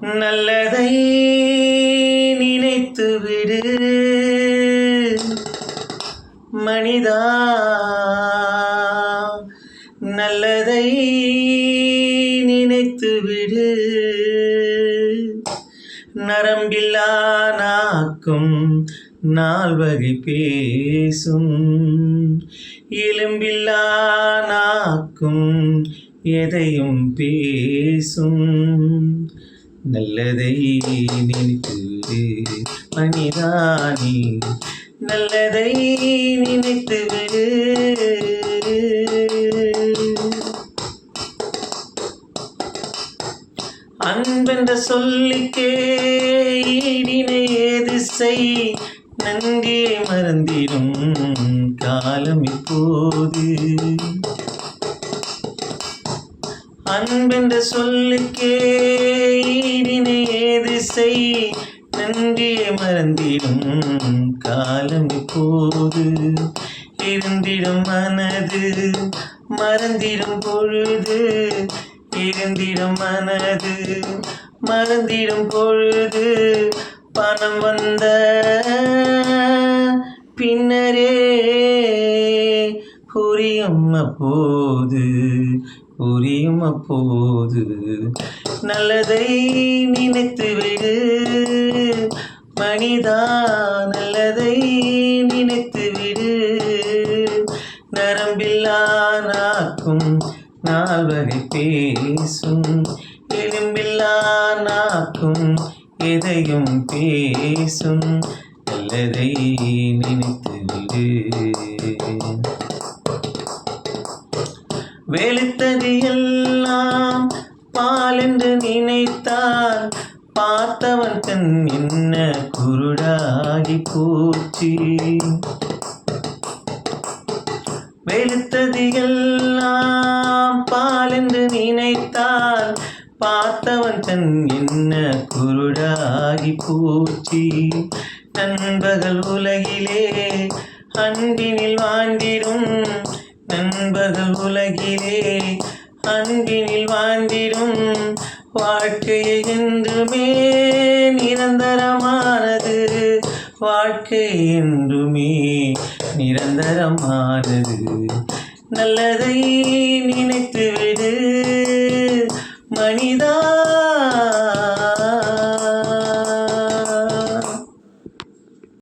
நல்லதை நினைத்து விடு. மனிதா நல்லதை நினைத்து விடு. நரம்பில்லா நாக்கும் நால்வகை பேசும். எலும்பில்லா நாக்கும் எதையும் பேசும். நல்லதை நினைத்து விடு நல்லதை நினைத்து விடு. அன்பென்ற சொல்லிக்கே ஈடினை ஏது நன்றியை மறந்திடும் காலம் இப்போது. அன்பென்ற சொல்லுக்கே ஈடினை ஏது செய்? நன்றியை மறந்திடும் காலம் இப்போது. இருந்திடும் மனது மறந்திடும் பொழுது. இருந்திடும் மனது மறந்திடும் பொழுது. பணம் வந்த பின்ன புரியும் அப்போது புரியும் அப்போது நல்லதை நினைத்து விடு மனிதா நல்லதை நினைத்து விடு. நரம்பில்லா நாக்கும் நால்வகை பேசும் எலும்பில்லா நாக்கும் எதையும் பேசும். நல்லதை நினைத்து விடு. வெளுத்தது எல்லாம் பால் என்று நினைத்தால் பார்த்தவன் தன் என்ன குருடாகி போச்சு. வெளுத்தது எல்லாம் பால் என்று நினைத்தால் பார்த்தவன் தன் என்ன குருடாகி போச்சு. நண்பகல் உலகிலே அன்பினில் வாழ்ந்திடும் நண்பர்கள் உலகிலே அன்பினில் வாழ்ந்திடும் வாழ்க்கை என்றுமே நிரந்தரமானது. வாழ்க்கை என்றுமே நிரந்தரமானது. நல்லதை நினைத்துவிடு. மனிதா